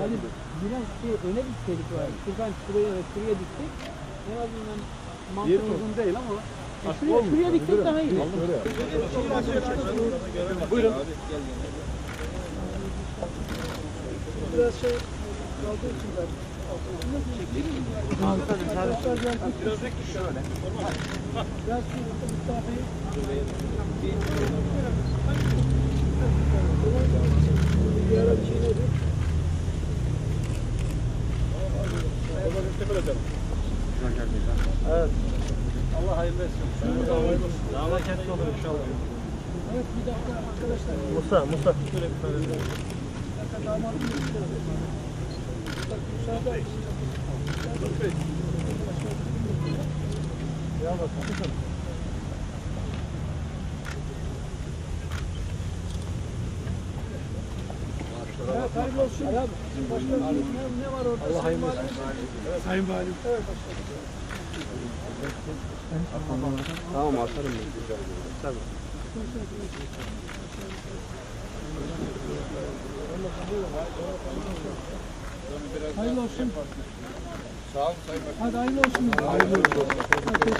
Yani biraz şey öne gitseydik var. Şuradan şuraya şuraya diktik. En azından mantıklı olur. uygun değil ama E, Şuraya, şuraya diktik daha iyi. buyurun. Biraz şey kaldığı için ben. Geldik. Şöyle. Biraz şu Mustafa'yı bir ara bir şey nedir? Evet. Allah hayırlı etsin. Daha hareketli olur inşallah. Evet bir dakika arkadaşlar. Musa, Musa. Bir dakika damadım müsaade. Ya bak, Evet hayırlı olsun. Başkanım ne, ne var orada? Allah hayırlı etsin. Valim. Sayın Valim. Evet başkanım. Tamam atarım ben. Tabii. Hayırlı olsun. Sağ olun Sayın Başkanım. Hadi hayırlı olsun. Hayırlı olsun. Hayırlı inşallah.